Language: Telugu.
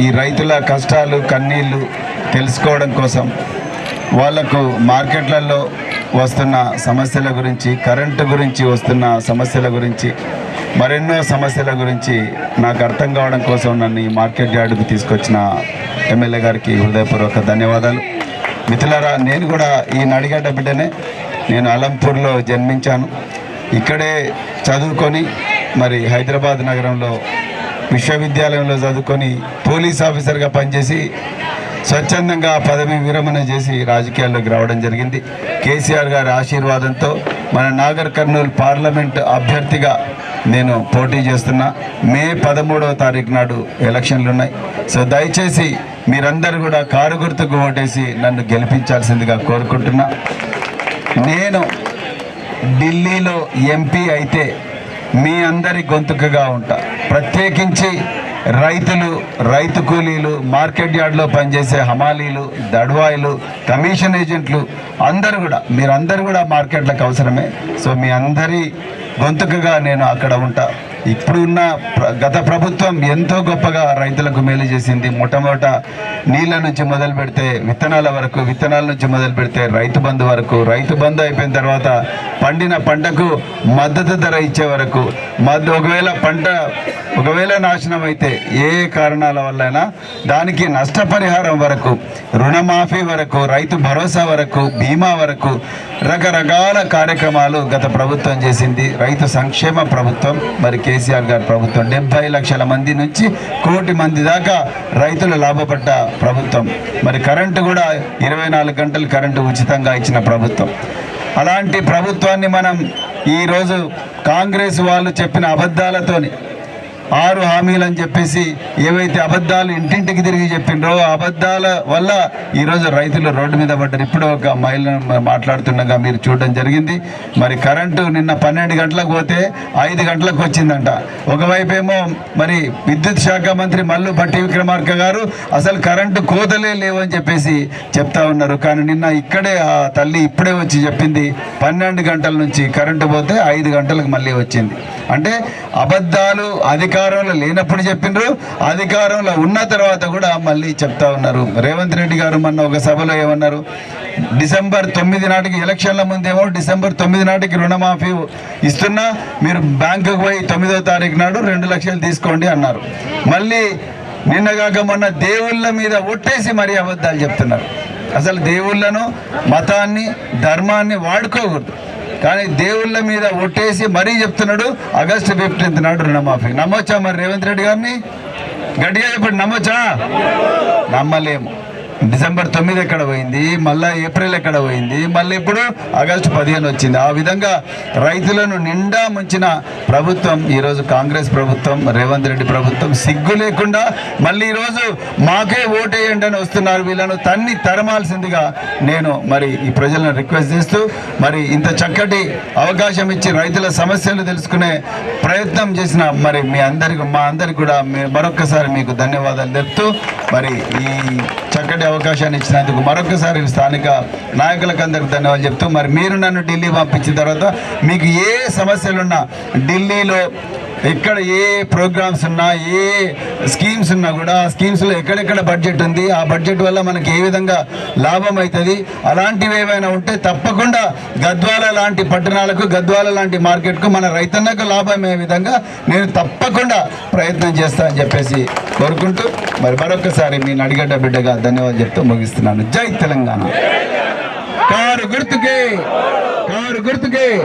ఈ రైతుల కష్టాలు కన్నీళ్ళు తెలుసుకోవడం కోసం వాళ్ళకు మార్కెట్లలో వస్తున్న సమస్యల గురించి కరెంటు గురించి వస్తున్న సమస్యల గురించి మరెన్నో సమస్యల గురించి నాకు అర్థం కావడం కోసం నన్ను ఈ మార్కెట్ యార్డుకు తీసుకొచ్చిన ఎమ్మెల్యే గారికి హృదయపూర్వక ధన్యవాదాలు. మిథులరా నేను కూడా ఈ నడిగడ్డ బిడ్డనే. నేను అలంపూర్లో జన్మించాను. ఇక్కడే చదువుకొని మరి హైదరాబాద్ నగరంలో విశ్వవిద్యాలయంలో చదువుకొని పోలీస్ ఆఫీసర్గా పనిచేసి స్వచ్ఛందంగా పదవి విరమణ చేసి రాజకీయాల్లోకి రావడం జరిగింది. కేసీఆర్ గారి ఆశీర్వాదంతో మన నాగర్ కర్నూలు పార్లమెంట్ అభ్యర్థిగా నేను పోటీ చేస్తున్నా. మే పదమూడవ తారీఖు నాడు ఎలక్షన్లు ఉన్నాయి. సో దయచేసి మీరందరూ కూడా కారు గుర్తుకు ఓటేసి నన్ను గెలిపించాల్సిందిగా కోరుకుంటున్నా. నేను ఢిల్లీలో ఎంపీ అయితే మీ అందరి గొంతుకగా ఉంటా. ప్రత్యేకించి రైతులు రైతు కూలీలు మార్కెట్ యార్డ్లో పనిచేసే హమాలీలు దడ్వాయిలు కమిషన్ ఏజెంట్లు అందరూ కూడా మీరందరూ కూడా మార్కెట్లకు అవసరమే. సో మీ అందరి గొంతుకగా నేను అక్కడ ఉంటా. ఇప్పుడున్న ప్ర- గత ప్రభుత్వం ఎంతో గొప్పగా రైతులకు మేలు చేసింది. మొట్టమొదట నీళ్ళ నుంచి మొదలు పెడితే విత్తనాల వరకు విత్తనాల నుంచి మొదలు పెడితే రైతు బంధు వరకు రైతు బంధు అయిపోయిన తర్వాత పండిన పంటకు మద్దతు ధర ఇచ్చే వరకు మద్ద ఒకవేళ పంట ఒకవేళ నాశనం అయితే ఏ ఏ కారణాల వల్లైనా దానికి నష్టపరిహారం వరకు రుణమాఫీ వరకు రైతు భరోసా వరకు బీమా వరకు రకరకాల కార్యక్రమాలు గత ప్రభుత్వం చేసింది. రైతు సంక్షేమ ప్రభుత్వం మరి కేసీఆర్ గారి ప్రభుత్వం. డెబ్బై లక్షల మంది నుంచి కోటి మంది దాకా రైతులు లాభపడ్డ ప్రభుత్వం. మరి కరెంటు కూడా ఇరవై నాలుగు గంటలు కరెంటు ఉచితంగా ఇచ్చిన ప్రభుత్వం. అలాంటి ప్రభుత్వాన్ని మనం ఈరోజు కాంగ్రెస్ వాళ్ళు చెప్పిన అబద్ధాలతోని ఆరు హామీలు అని చెప్పేసి ఏవైతే అబద్ధాలు ఇంటింటికి తిరిగి చెప్పిండ్రో అబద్ధాల వల్ల ఈరోజు రైతులు రోడ్డు మీద పడ్డారు. ఇప్పుడు ఒక మహిళను మాట్లాడుతుండగా మీరు చూడడం జరిగింది. మరి కరెంటు నిన్న పన్నెండు గంటలకు పోతే ఐదు గంటలకు వచ్చిందంట. ఒకవైపు ఏమో మరి విద్యుత్ శాఖ మంత్రి మల్లు భట్టి విక్రమార్క గారు అసలు కరెంటు కోతలే లేవని చెప్పేసి చెప్తా ఉన్నారు. కానీ నిన్న ఇక్కడే ఆ తల్లి ఇప్పుడే వచ్చి చెప్పింది. పన్నెండు గంటల నుంచి కరెంటు పోతే ఐదు గంటలకు మళ్ళీ వచ్చింది. అంటే అబద్ధాలు అధికారంలో లేనప్పుడు చెప్పిండ్రు అధికారంలో ఉన్న తర్వాత కూడా మళ్ళీ చెప్తా ఉన్నారు. రేవంత్ రెడ్డి గారు మొన్న ఒక సభలో ఏమన్నారు? డిసెంబర్ తొమ్మిది నాటికి ఎలక్షన్ల ముందేమో డిసెంబర్ తొమ్మిది నాటికి రుణమాఫీ ఇస్తున్నా మీరు బ్యాంకుకు పోయి తొమ్మిదో తారీఖు నాడు రెండు లక్షలు తీసుకోండి అన్నారు. మళ్ళీ నిన్నగాక మొన్న దేవుళ్ళ మీద ఒట్టేసి మరీ అబద్ధాలు చెప్తున్నారు. అసలు దేవుళ్ళను మతాన్ని ధర్మాన్ని వాడుకోకూడదు. కానీ దేవుళ్ళ మీద ఒట్టేసి మరీ చెప్తున్నాడు ఆగస్టు ఫిఫ్టీన్త్ నాడు రుణమాఫీ. నమ్మొచ్చా మరి రేవంత్ రెడ్డి గారిని? గట్టిగా చెప్పండి నమ్మొచ్చా? నమ్మలేము. డిసెంబర్ తొమ్మిది ఎక్కడ పోయింది? మళ్ళా ఏప్రిల్ ఎక్కడ పోయింది? మళ్ళీ ఇప్పుడు ఆగస్టు పదిహేను వచ్చింది. ఆ విధంగా రైతులను నిండా ముంచిన ప్రభుత్వం ఈరోజు కాంగ్రెస్ ప్రభుత్వం రేవంత్ రెడ్డి ప్రభుత్వం సిగ్గు లేకుండా మళ్ళీ ఈరోజు మాకే ఓటేయండి అని వస్తున్నారు. వీళ్ళను తన్ని తరమాల్సిందిగా నేను మరి ఈ ప్రజలను రిక్వెస్ట్ చేస్తూ మరి ఇంత చక్కటి అవకాశం ఇచ్చి రైతుల సమస్యలు తెలుసుకునే ప్రయత్నం చేసిన మరి మీ అందరికి మా అందరికి కూడా మీ- మరొక్కసారి మీకు ధన్యవాదాలు తెలుపుతూ మరి ఈ చక్కటి అవకాశాన్ని ఇచ్చినందుకు మరొకసారి స్థానిక నాయకులకు అందరికి ధన్యవాదాలు చెప్తూ మరి మీరు నన్ను ఢిల్లీ పంపించిన తర్వాత మీకు ఏ సమస్యలున్నా ఢిల్లీలో ఎక్కడ ఏ ప్రోగ్రామ్స్ ఉన్నా ఏ స్కీమ్స్ ఉన్నా కూడా ఆ స్కీమ్స్లో ఎక్కడెక్కడ బడ్జెట్ ఉంది ఆ బడ్జెట్ వల్ల మనకి ఏ విధంగా లాభం అవుతుంది అలాంటివి ఏమైనా ఉంటే తప్పకుండా గద్వాల లాంటి పట్టణాలకు గద్వాల లాంటి మార్కెట్కు మన రైతన్నకు లాభమయ్యే విధంగా నేను తప్పకుండా ప్రయత్నం చేస్తా అని చెప్పేసి కోరుకుంటూ మరి మరొకసారి మీ నడిగడ్డ బిడ్డగా ధన్యవాదాలు చెప్తూ ముగిస్తున్నాను. జై తెలంగాణ. కారు గుర్తుకే కారు గుర్తుకే.